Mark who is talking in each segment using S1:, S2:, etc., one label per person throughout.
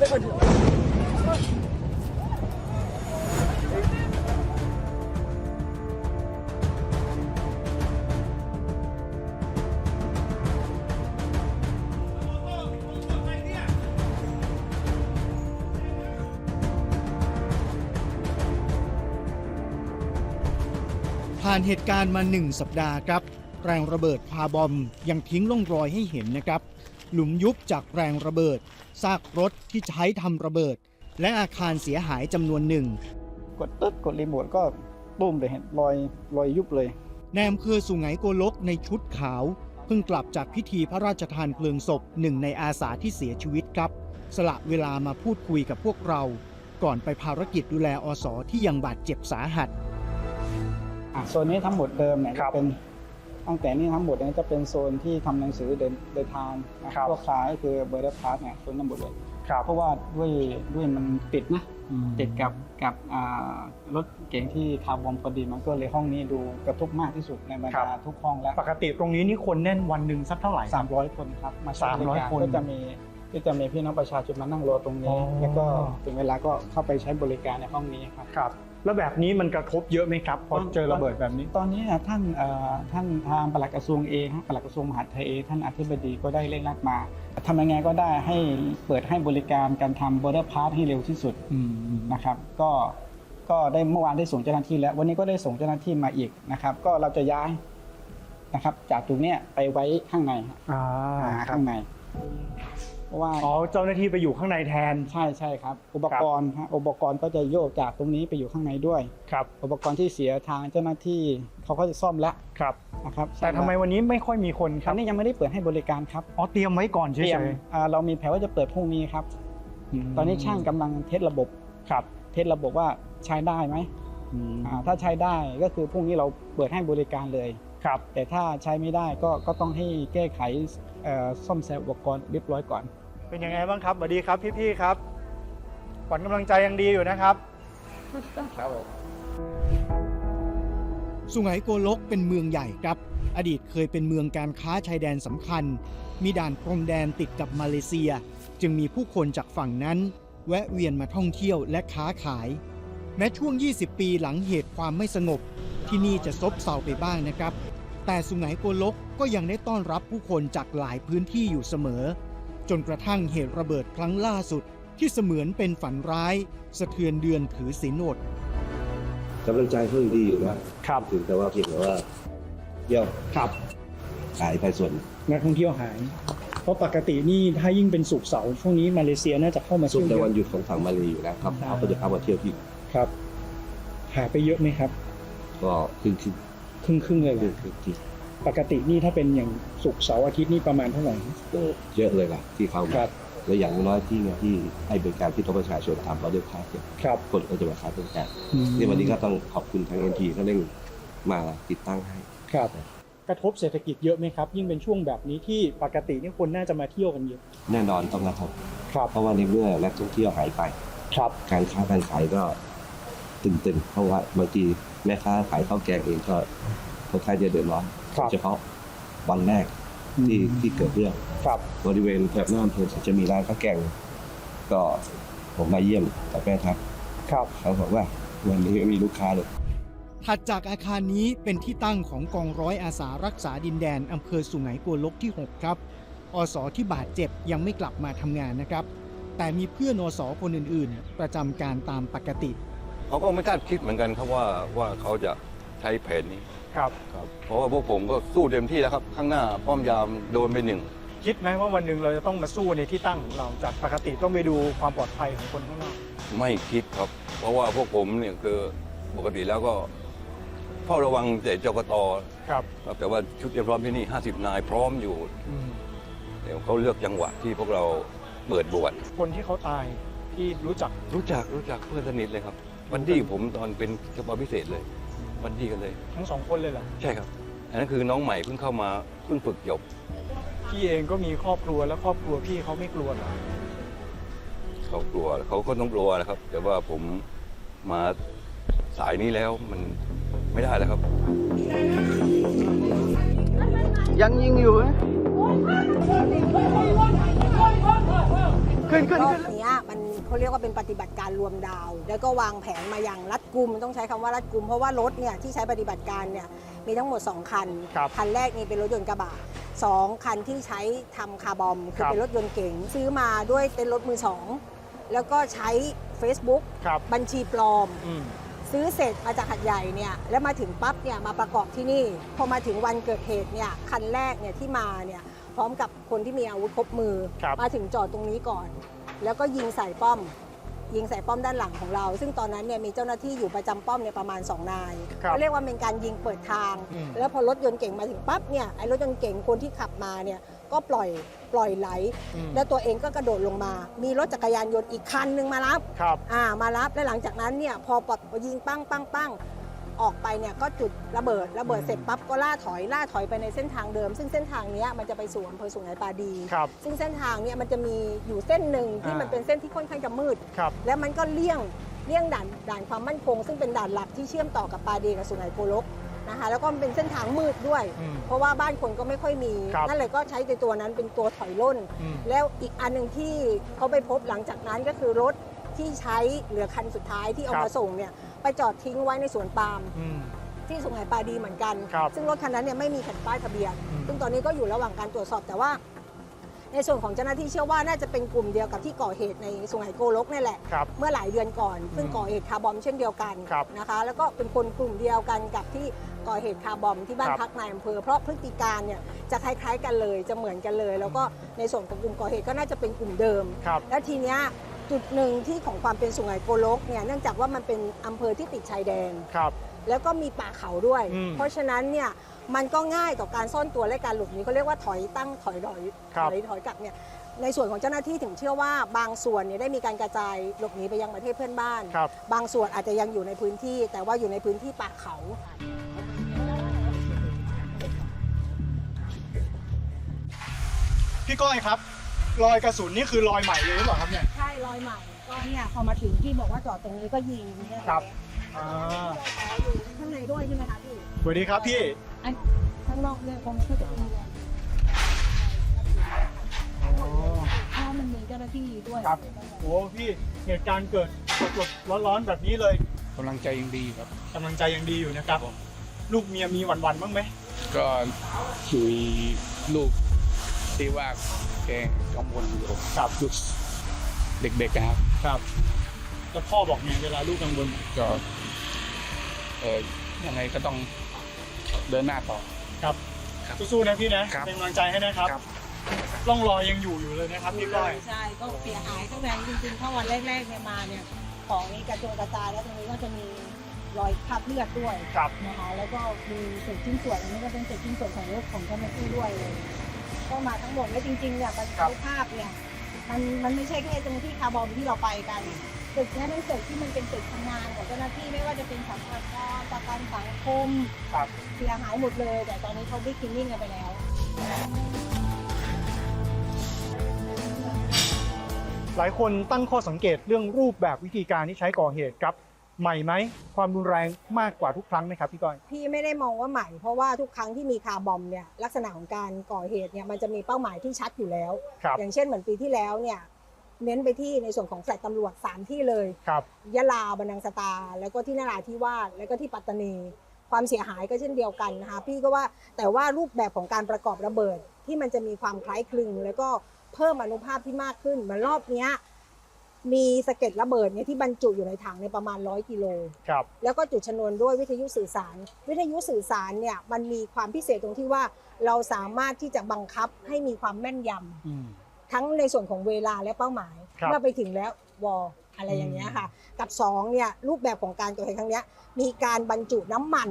S1: ผ่านเหตุการณ์มาหนึ่งสัปดาห์ครับ แรงระเบิดพาบอมยังทิ้งร่องรอยให้เห็นนะครับ หลุมยุบจากแรงระเบิด ซากรถที่ใช้ทำระเบิด และอาคารเสียหายจำนวนหนึ่ง
S2: กดตึ๊ดกดรีโมทก็ตุ้มเลยเห็นรอยรอยยุบเลย
S1: ในอำเภอสุไหงโกลกในชุดขาว เพิ่งกลับจากพิธีพระราชทานเพลิงศพหนึ่งในอาสาที่เสียชีวิตครับ สละเวลามาพูดคุยกับพวกเรา ก่อนไปภารกิจดูแลอสอที่ยังบาดเจ็บสาหัส
S2: อะโซนนี้ทั้งหมดเดิมเนี่ย
S3: ครั
S2: จะ
S3: บ
S2: เป็น ตั้งแต่นี้ทั้งหมดเนี่ยจะเป็นโซนที่ทำหนังสือเดินเดินทางนะครับพวกคล้ายคือเบอร์เดอร์พาร์ทเนี่ยโซนทั้งหมดเลย
S3: ครับ
S2: เพราะว่าด้วยด้วยมันติดนะติดกับกับอ่ารถเก๋งที่คาร์บอมพอดีมันก็เลยห้องนี้ดูกระทบมากที่สุดในบรร
S3: ครั
S2: ดา
S3: บ
S2: ทุกห้องแล้ว
S3: ปกติตรงนี้นี่คนแน่นวันหนึ่งสักเท่าไหร่
S2: 300 คนครับมาใช้บริการ
S3: 300คน
S2: ก็จะมีก็จะมีพี่น้องประชาชนมานั่งรอตรง
S3: อ๋
S2: นี้
S3: อ
S2: แล้วก็ถึงเวลาก็เข้าไปใช้บริการในห้องนี้ครับ
S3: ครับ แล้วแบบนี้มันกระทบเยอะไหมครับพอเจอระเบิดแบบนี้
S2: ตอนนี้อะท่านเอ่อท่านทางปลัดกระทรวงเองฮะปลัดกระทรวงมหาดไทยเองท่านอธิบดีก็ได้เร่งรัดมาทำยังไงก็ได้ให้เปิดให้บริการการทำ border pass ให้เร็วที่สุดนะครับ ก็ก็ได้เมื่อวานได้ส่งเจ้าหน้าที่แล้ว วันนี้ก็ได้ส่งเจ้าหน้าที่มาอีกนะครับ ก็เราจะย้ายนะครับ จากตรงเนี้ยไปไว้ข้างในฮะ
S3: อ่า
S2: อ่า
S3: ครับ
S2: ข้างใน เพราะว่า
S3: อ๋อเจ้าหน้าที่ไปอยู่ข้างในแทน
S2: ใช่ใช่ครับ อุปกรณ์ฮะอุปกรณ์ก็จะโยกจากตรงนี้ไปอยู่ข้างในด้วย
S3: ครับ
S2: อุปกรณ์ที่เสียทางเจ้าหน้าที่เขาก็จะซ่อมแล้ว
S3: ครับ
S2: นะครับ
S3: แต่ทำไมวันนี้ไม่ค่อยมีคนค
S2: ตอ
S3: รั
S2: น
S3: บ
S2: นี้ยังไม่ได้เปิดให้บริการครับ
S3: อ๋อเตรียมไว้ก่อนเฉ
S2: เตรียม
S3: ย
S2: อ่าเรามีแผนว่าจะเปิดพรุ่งนี้ครับ
S3: ๆ
S2: ตอนนี้ช่างกำลังเทสระบบ
S3: ครับ
S2: เทสระบบว่าใช้ได้ไหม
S3: อืม
S2: อ่าถ้าใช้ได้ก็คือพรุ่งนี้เราเปิดให้บริการเลย
S3: ครับ
S2: แต่ถ้าใช้ไม่ได้ก็ก็ต้องให้แก้ไขเอ่อซ่อมแซมอุปกรณ์เรียบร้อยก่อน
S3: เป็นยังไงบ้างครับสวัสดีครับพี่ๆครับขวัญกำลังใจยังดีอยู่นะครับ
S1: สุไหงโกลกเป็นเมืองใหญ่ครับ อดีตเคยเป็นเมืองการค้าชายแดนสำคัญ มีด่านพรมแดนติดกับมาเลเซีย จึงมีผู้คนจากฝั่งนั้น แวะเวียนมาท่องเที่ยวและค้าขาย แม้ช่วง 20 ปีหลังเหตุความไม่สงบ ที่นี่จะซบเซาไปบ้างนะครับ แต่สุไหงโกลกก็ยังได้ต้อนรับผู้คนจากหลายพื้นที่อยู่เสมอ จนกระทั่งเหตุระเบิดครั้งล่าสุดที่เสมือนเป็นฝันร้าย สะเทือนเดือนถือศีลอด
S4: กำลังใจเขายังดีอยู่นะครับถึงแต่ว่าเพียงแต่ว่าเยี่ยว
S3: ครับ
S4: หายไปส่วน
S3: นักท่องเที่ยวหาย เพราะปกตินี่ถ้ายิ่งเป็นสุกร์เสาร์ช่วงนี้มาเลเซียน่าจะเข้ามา
S4: สุด
S3: เที่ยว
S4: ใน
S3: เย
S4: วัน
S3: อะ
S4: หยุดของฝั่งมาเลอยู่แล้วครับเขาก็จะเข้ามาเที่ยวที่
S3: ครับหายไปเยอะไหมครับ
S4: ก็ครึ่งครึ่ง
S3: ครึ่งครึ่งๆเลย
S4: ครึ่งครึ่งที่
S3: ปกตินี่ถ้าเป็นอย่างสุกร์เสาร์อาทิตย์นี่ประมาณเท่าไหร่
S4: ก็เยอะเลยล่ะที่เข้า
S3: ค
S4: มา
S3: รับ
S4: และอย่างน้อยที่เนี่ยที่ให้บริการที่ต้องประชาชนทำเราด้วยพาสเนี่ย
S3: ครับ
S4: คนก็จะมาค้าบริการ
S3: อืม
S4: นี่วันนี้ก็ต้องขอบคุณทางเอ็นทีเขาเร่งมาติดตั้งให้
S3: ครับ กระทบเศรษฐกิจเยอะไหมครับ ยิ่งเป็นช่วงแบบนี้ที่ปกตินี่คนน่าจะมาเที่ยวกันเยอะ
S4: แน่นอนต้องกระทบ
S3: ครับ
S4: เพราะว่าในเมื่อนักท่องเที่ยวหายไป
S3: ครับ
S4: การค้าการขายก็ตึงๆเพราะว่าบางที แม่ค้าขายข้าวแกงเองก็ค่อนข้างจะเดือดร้อน
S3: ครับ
S4: เฉพาะวันแรกที่ที่เกิดเรื่อง
S3: ครับ
S4: บริเวณแถบหน้าอำเภอจะมีร้านข้าวแกง ก็ผมมาเยี่ยมกับแม่ทัพ
S3: ครับ
S4: เขาบอกว่าวันนี้ไม่มีลูกค้าเลย
S1: ถัดจากอาคารนี้เป็นที่ตั้งของกองร้อยอาสารักษาดินแดนอำเภอสุไหงโกลกที่ 6 ครับ อสที่บาดเจ็บยังไม่กลับมาทำงานนะครับ แต่มีเพื่อนอสคนอื่นๆ ประจำการตามปกติ
S5: เขาก็ไม่คาดคิดเหมือนกันครับว่าว่าเขาจะใช้แผนนี้
S3: ครับ
S5: ครับ เพราะว่าพวกผมก็สู้เต็มที่แล้วครับ ข้างหน้าป้อมยามโดนไปหนึ่ง
S3: คิดไหมว่าวันหนึ่งเราจะต้องมาสู้ในที่ตั้งของเราจากปกติต้องไปดูความปลอดภัยของคนข้างนอก
S5: ไม่คิดครับ เพราะว่าพวกผมเนี่ยคือปกติแล้วก็เฝ้าระวังแต่จกต
S3: ครับ
S5: ครับแต่ว่าชุดเตรียมพร้อมที่นี่ 50 นายพร้อมอยู่
S3: อืม
S5: เดี๋ยวเขาเลือกจังหวะที่พวกเราเปิดบวช
S3: คนที่เขาตายที่รู้จัก
S5: รู้จักรู้จักเพื่อนสนิทเลยครับ วันที่ผมตอนเป็นเฉพาะพิเศษเลยวันที่กันเลย
S3: ทั้งสองคนเลยเหรอ
S5: ใช่ครับ อันนั้นคือน้องใหม่เพิ่งเข้ามาเพิ่งฝึกจบ
S3: พี่เองก็มีครอบครัวแล้วครอบครัวพี่เขาไม่กลัวเหรอ
S5: เขากลัวเขาก็ต้องกลัวนะครับ แต่ว่าผมมาสายนี้แล้วมันไม่ได้แล้วครับ
S6: ยังยิงอยู่ไหมขึ้นขึ้น
S7: รอบ
S6: ขึ้น
S7: เนี้ยมันเขาเรียกว่าเป็นปฏิบัติการรวมดาว แล้วก็วางแผนมาอย่างรัดกุมต้องใช้คำว่ารัดกุม เพราะว่ารถเนี่ยที่ใช้ปฏิบัติการเนี่ยมีทั้งหมด 2 คัน
S3: ครับ
S7: คันแรกนี่เป็นรถยนต์กระบะสองคันที่ใช้ทำคาร์บอม คือ
S3: ครับ
S7: เป็นรถยนต์เก๋งซื้อมาด้วยเต็นท์รถมือสองแล้วก็ใช้ Facebook
S3: ครับ
S7: บัญชีปลอม
S3: อืม
S7: ซื้อเสร็จมาจากหัดใหญ่เนี่ยแล้วมาถึงปั๊บเนี่ยมาประกอบที่นี่ พอมาถึงวันเกิดเหตุเนี่ยคันแรกเนี่ยที่มาเนี่ยพ ร้อมกับคนที่มีอาวุธครบมือ
S3: ครับ
S7: มาถึงจอดตรงนี้ก่อน แล้วก็ยิงใส่ป้อม ยิงใส่ป้อมด้านหลังของเรา ซึ่งตอนนั้นเนี่ยมีเจ้าหน้าที่อยู่ประจำป้อมเนี่ยประมาณ 2 นาย
S3: ครับ
S7: เขาเรียกว่าเป็นการยิงเปิดทาง
S3: อืม
S7: แล้วพอรถยนต์เก่งมาถึงปั๊บเนี่ยไอ้รถยนต์เก่งคนที่ขับมาเนี่ยก็ปล่อยปล่อยไหล
S3: อืม
S7: แล้วตัวเองก็กระโดดลงมา มีรถจักรยานยนต์อีกคันหนึ่งมารับ
S3: ครับ
S7: อ่ามารับและหลังจากนั้นเนี่ยพอปดยิงปั้งปั้งปั้ง ออกไปเนี่ยก็จุดระเบิดระเบิดเสร็จปั๊บก็ล่าถอยล่าถอยไปในเส้นทางเดิม ซึ่งเส้นทางเนี้ยมันจะไปสู่อำเภอสุไหงปาดี
S3: ครับ
S7: ซึ่งเส้นทางเนี่ยมันจะมีอยู่เส้นหนึ่งที่
S3: อ่ามั
S7: มันเป็นเส้นที่ค่อนข้างจะมืด
S3: ครับ
S7: และมันก็เลี่ยงเลี่ยงด่านด่านความมั่นคง ซึ่งเป็นด่านหลักที่เชื่อมต่อกับปาดีกับสุไหงโกลกนะคะแล้วก็มันเป็นเส้นทางมืดด้วย
S3: อืม
S7: เพราะว่าบ้านคนก็ไม่ค่อยมี
S3: ครับ
S7: นั่นเลยก็ใช้ในตัวนั้นเป็นตัวถอยร่น
S3: อืม
S7: แล้วอีกอันหนึ่งที่เขาไปพบหลังจากนั้นก็คือรถที่ใช้เหลือคันสุดท้ายที่เอา
S3: ครับ
S7: มาส่งเนี่ย ไปจอดทิ้งไว้ในสวนปาล์ม
S3: อืม
S7: ที่สุไหงปาดีเหมือนกัน
S3: ครับ
S7: ซึ่งรถคันนั้นเนี่ยไม่มีแผ่นป้ายทะเบียน
S3: อืม
S7: ซึ่งตอนนี้ก็อยู่ระหว่างการตรวจสอบแต่ว่า ในส่วนของเจ้าหน้าที่เชื่อว่าน่าจะเป็นกลุ่มเดียวกับที่ก่อเหตุในสุไหงโกลกนี่แหละ
S3: ครับ
S7: เมื่อหลายเดือนก่อน ซึ่ง
S3: อืม
S7: ก่อเหตุคาร์บอมเช่นเดียวกัน
S3: ครับ
S7: นะคะ แล้วก็เป็นคนกลุ่มเดียวกันกับที่ก่อเหตุคาร์บอมที่บ้าน
S3: ครับ
S7: พักนายอำเภอเพราะพฤติการเนี่ยจะคล้ายๆกันเลยจะเหมือนกันเลย แล้วก็ในส่วนของกลุ่มก่อเหตุก็น่าจะเป็นกลุ่มเดิม
S3: ครับ
S7: และทีเนี้ย จุดหนึ่งที่ของความเป็นสุไหงโกลกเนี่ยเนื่องจากว่ามันเป็นอำเภอที่ติดชายแดน
S3: ครับ
S7: แล้วก็มีป่าเขาด้วย
S3: อืม
S7: เพราะฉะนั้นเนี่ยมันก็ง่ายต่อการซ่อนตัวและการหลบหนีเขาเรียกว่าถอยตั้งถอยถอย
S3: ครับ
S7: ถอยถอยกลับเนี่ยในส่วนของเจ้าหน้าที่ถึงเชื่อว่าบางส่วนเนี่ยได้มีการกระจายหลบหนีไปยังประเทศเพื่อนบ้าน
S3: ครับ
S7: บางส่วนอาจจะยังอยู่ในพื้นที่ แต่ว่าอยู่ในพื้นที่ป่าเขา
S3: พี่ก้อยครับ รอยกระสุนนี่คือรอยใหม่เลยหรือเปล่าครับเนี่ย
S7: ใช่รอยใหม่ ก็เนี่ยพอมาถึงที่บอกว่าจอดตรงนี้ก็ยิงเนี่ย
S3: ครับ อ่า
S7: อยู่ข้างในด้วยใช่ไหมคะพี่
S3: สวัสดีครับพี่
S7: ข้างนอกเนี่ยคงช่วยจะเป็นห่วง
S3: อ๋อ
S7: เพราะมันมีเจ้าหน้าที่ด้วย
S3: ครับ โอ้พี่เหตุการณ์เกิดสดๆร้อนๆแบบนี้เลย
S8: กำลังใจยังดีครับ
S3: กำลังใจยังดีอยู่นะครับ ลูกเมียมีหวันๆบ้างไหม
S8: ก็มีลูก ที่ว่าแกกังวลอยู่
S3: ครับ
S8: ลูกเด็กๆนะครับ
S3: ครับแล้วพ่อบอกไงเวลาลูกกังวล
S8: ก็เออยังไงก็ต้องเดินหน้าต่อ
S3: ครับ
S8: ครับ
S3: สู้ๆนะพี่นะ ครับ เป็นกำลังใจให้นะครับ
S8: ครับ
S3: ร่องรอยยังอยู่อยู่เลยนะครับพี่ก้อย
S7: ใช่ก็เสียหายข้างในจริงๆถ้าวันแรกๆเนี่ยมาเนี่ย ของนี้กระโจนกระจายแล้วตรงนี้ก็จะมีรอยคราบเลือดด้วย
S3: ครับ
S7: นะคะแล้วก็มีเศษชิ้นส่วนอันนี้ก็เป็นเศษชิ้นส่วนของรถของเจ้าหน้าที่ด้วยเลย ก็มาทั้งหมดแล้วจริงๆเนี่ยบรร
S3: ครั
S7: ทุ
S3: บ
S7: ภาพเนี่ยมันมันไม่ใช่แค่ตรงที่คาร์บอมที่เราไปกันตึกเนี้เป็นตึกที่มันเป็นตึกทำงานของเจ้าหน้าที่ไม่ว่าจะเป็นสัมภาระประกันสังคม
S3: ครับ
S7: เสียหายหมดเลย แต่ตอนนี้เขาบิ๊กคินนิ่งกันไปแล้ว
S3: หลายคนตั้งข้อสังเกตเรื่องรูปแบบวิธีการที่ใช้ก่อเหตุครับ ใหม่ไหมความรุนแรงมากกว่าทุกครั้งไหมครับพี่ก้อย
S7: พี่ไม่ได้มองว่าใหม่เพราะว่าทุกครั้งที่มีคาร์บอมเนี่ยลักษณะของการก่อเหตุเนี่ยมันจะมีเป้าหมายที่ชัดอยู่แล้ว
S3: ครับ
S7: อย่างเช่นเหมือนปีที่แล้วเนี่ยเน้นไปที่ในส่วนของแฟลตตำรวจ 3 ที่เลย
S3: ครับ
S7: ยะลาบันนังสตา แล้วก็ที่นราธิวาสแล้วก็ที่ปัตตานี ความเสียหายก็เช่นเดียวกันนะคะพี่ก็ว่าแต่ว่ารูปแบบของการประกอบระเบิดที่มันจะมีความคล้ายคลึง แล้วก็เพิ่มอนุภาพที่มากขึ้นเหมือนรอบเนี้ย มีสะเก็ดระเบิดเนี่ยที่บรรจุอยู่ในถังในยประมาณ 100 กิโล
S3: ครับ
S7: แล้วก็จุดชนวนด้วยวิทยุสื่อสาร วิทยุสื่อสารเนี่ยมันมีความพิเศษตรงที่ว่าเราสามารถที่จะบังคับให้มีความแม่นยำ
S3: อืม
S7: ทั้งในส่วนของเวลาและเป้าหมาย
S3: ครับ
S7: เมื่อไปถึงแล้ววออะไรอย่างเงี้ยค่ะ กับสองเนี่ยรูปแบบของการก่อเหตุครั้งเนี้ยมีการบรรจุน้ำมัน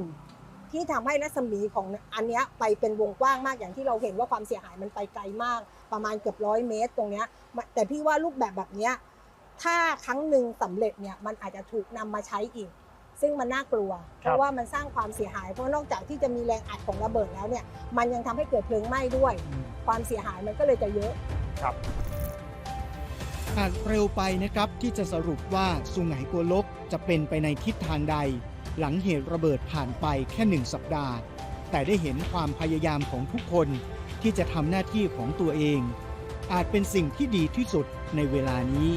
S7: ที่ทำให้รัศมีของอันเนี้ยไปเป็นวงกว้างมากอย่างที่เราเห็นว่าความเสียหายมันไปไกลมาก ประมาณเกือบร้อยเมตรตรงเนี้ยแต่พี่ว่ารูปแบบแบบเนี้ย ถ้าครั้งหนึ่งสำเร็จเนี่ยมันอาจจะถูกนำมาใช้อีก ซึ่งมันน่ากลัว เพราะว่ามันสร้างความเสียหาย เพราะนอกจากที่จะมีแรงอัดของระเบิดแล้วเนี่ยมันยังทำให้เกิดเพลิงไหม้ด้วย ความเสียหายมันก็เลยจะเยอะ
S1: อาจเร็วไปนะครับที่จะสรุปว่าสุไหงโกลกจะเป็นไปในทิศทางใด หลังเหตุระเบิดผ่านไปแค่หนึ่งสัปดาห์ แต่ได้เห็นความพยายามของทุกคนที่จะทำหน้าที่ของตัวเอง อาจเป็นสิ่งที่ดีที่สุดในเวลานี้